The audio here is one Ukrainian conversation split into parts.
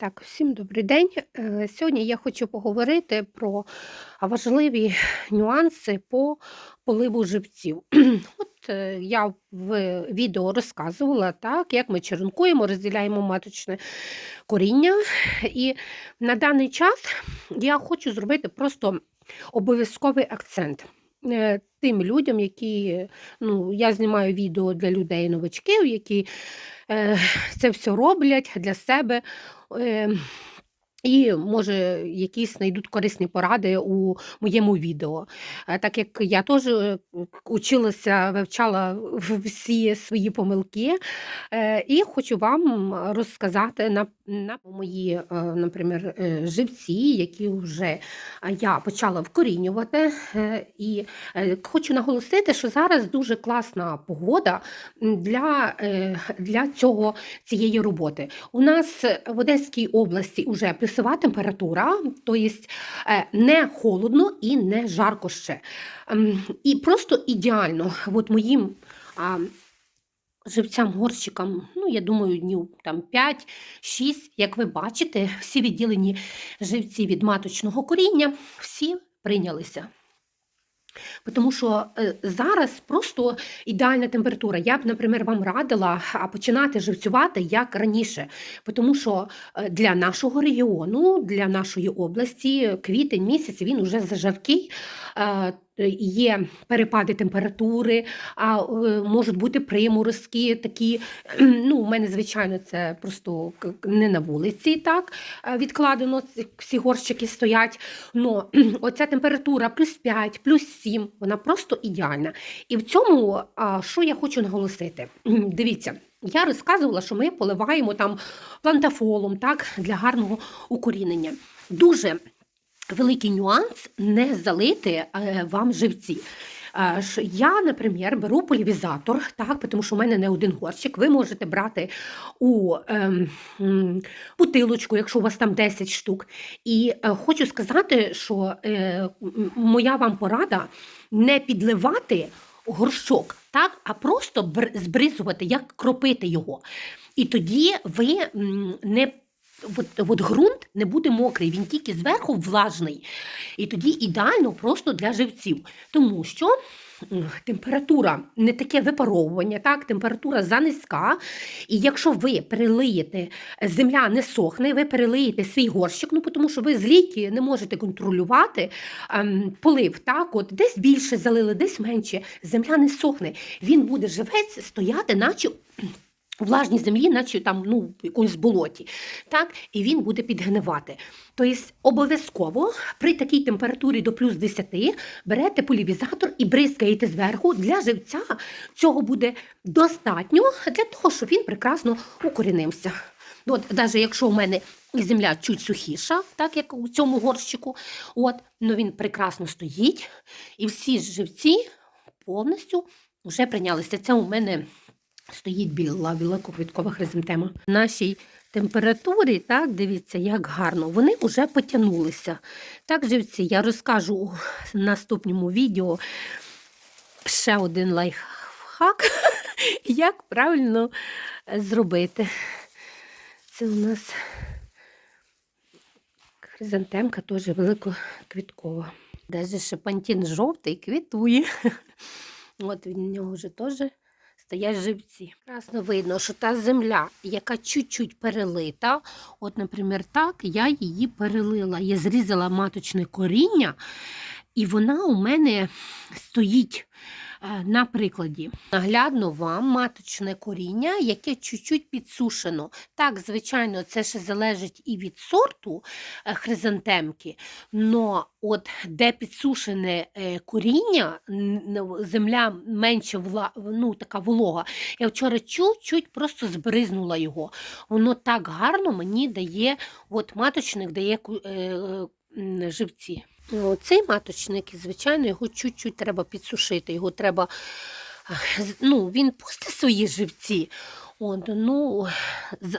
Так, всім добрий день. Е, Сьогодні я хочу поговорити про важливі нюанси по поливу живців. От е, я в відео розказувала, так, як ми черенкуємо, розділяємо маточне коріння. І на даний час я хочу зробити просто обов'язковий акцент. Тим людям, які ну, я знімаю відео для людей новачків, які е, це все роблять для себе. Е, і, може, якісь знайдуть корисні поради у моєму відео. Е, Так як я теж е, училася, вивчала всі свої помилки, е, і хочу вам розказати на, на мої, наприклад, живці, які вже я почала вкорінювати. І хочу наголосити, що зараз дуже класна погода для, для цього, цієї роботи. У нас в Одеській області вже плюсова температура, тобто не холодно і не жарко ще. Ем, І просто ідеально от моїм живцям, горщикам, ну, я думаю, днів там 5-6, як ви бачите, всі відділені живці від маточного коріння, всі прийнялися. Тому що е, зараз просто ідеальна температура. Я б, наприклад, вам радила починати живцювати як раніше. Тому що е, для нашого регіону, для нашої області, квітень місяць він уже зажаркий. Е, Є перепади температури, а е, можуть бути приморозки такі. Ну, у мене, звичайно, це просто не на вулиці так е, відкладено. Всі горщики стоять. Но оця температура плюс 5, плюс 7, вона просто ідеальна. І в цьому, що я хочу наголосити? Дивіться, я розказувала, що ми поливаємо там плантафолом так, для гарного укорінення. Дуже великий нюанс не залити е, вам живці. Е, Я, наприклад, беру полівізатор, так, тому що в мене не один горщик. Ви можете брати у ем, бутилочку, якщо у вас там 10 штук. І е, хочу сказати, що е, моя вам порада не підливати горщок, так, а просто збризувати, як кропити його. І тоді ви не От, от ґрунт не буде мокрий, він тільки зверху влажний. І тоді ідеально просто для живців. Тому що температура не таке випаровування, так, температура занизька. І якщо ви перелиєте, земля не сохне, ви перелиєте свій горщик, ну тому що ви з ліки не можете контролювати ем, полив. Так, от десь більше залили, десь менше. Земля не сохне. Він буде живець стояти, наче. Влажній землі, наче там ну, якомусь болоті, так, і він буде підгнивати. Тобто обов'язково при такій температурі до плюс 10 берете полівізатор і бризкаєте зверху. Для живця цього буде достатньо для того, щоб він прекрасно укорінився. От, навіть якщо у мене земля чуть сухіша, так як у цьому горщику, от, ну він прекрасно стоїть, і всі живці повністю вже прийнялися. Це у мене стоїть біла великоквіткова хризантема. В нашій температурі, так, дивіться, як гарно, вони вже потягнулися. Так, живці, я розкажу у наступному відео ще один лайфхак, як правильно зробити. Це у нас хризантемка теж великоквіткова. Даже шепантін жовтий квітує. От від нього вже теж стоять живці. Красно видно, що та земля, яка чуть-чуть перелита, от, наприклад, так, я її перелила. Я зрізала маточне коріння, і вона у мене стоїть на прикладі. Наглядно вам маточне коріння, яке чуть-чуть підсушено. Так, звичайно, це ще залежить і від сорту е, хризантемки, но от де підсушене е, коріння, земля менше ну, така волога. Я вчора чуть-чуть просто збризнула його. Воно так гарно мені дає, от маточник дає е, е, живці. Ну, Цей маточник, звичайно, його чуть-чуть треба підсушити. Його треба, ну, він пустить свої живці. От, ну,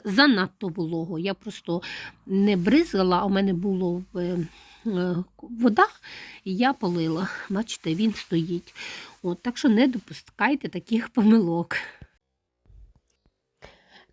занадто волого. Я просто не бризгала, а у мене було е, е, вода, і я полила. Бачите, він стоїть. От, так що не допускайте таких помилок.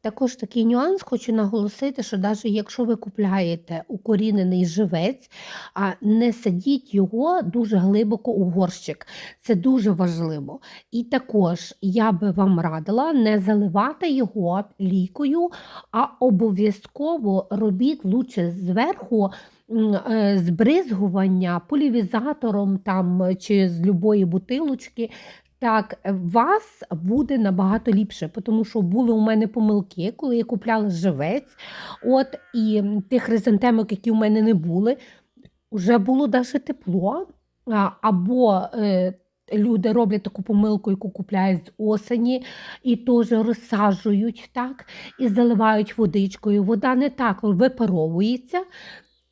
Також такий нюанс хочу наголосити, що навіть якщо ви купляєте укорінений живець, а не садіть його дуже глибоко у горщик. Це дуже важливо. І також я би вам радила не заливати його лікою, а обов'язково робіть лучше зверху е, збризгування полівізатором там, чи з любої бутилочки. Так, е, вас буде набагато ліпше, тому що були у мене помилки, коли я купляла живець, от, і тих хризантемок, які у мене не були, вже було навіть тепло, або е, люди роблять таку помилку, яку купляють з осені, і теж розсаджують так, і заливають водичкою. Вода не так випаровується.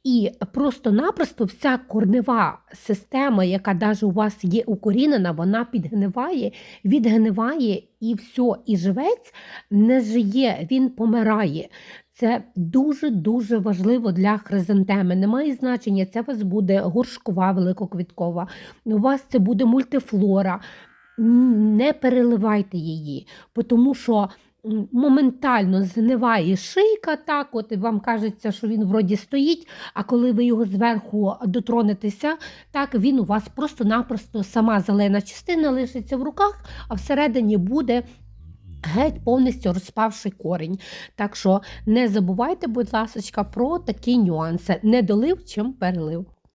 І просто-напросто вся корнева система, яка навіть у вас є укорінена, вона підгниває, відгниває і все, і живець не жиє, він помирає. Це дуже-дуже важливо для хризантеми. Немає значення, це у вас буде горшкова великоквіткова, у вас це буде мультифлора. Не переливайте її, тому що моментально згниває шийка, так, от вам кажеться, що він вроді стоїть, а коли ви його зверху дотронетеся, так він у вас просто-напросто сама зелена частина лишиться в руках, а всередині буде геть повністю розпавший корінь. Так що не забувайте, будь ласка, про такі нюанси. Не долив, чим перелив.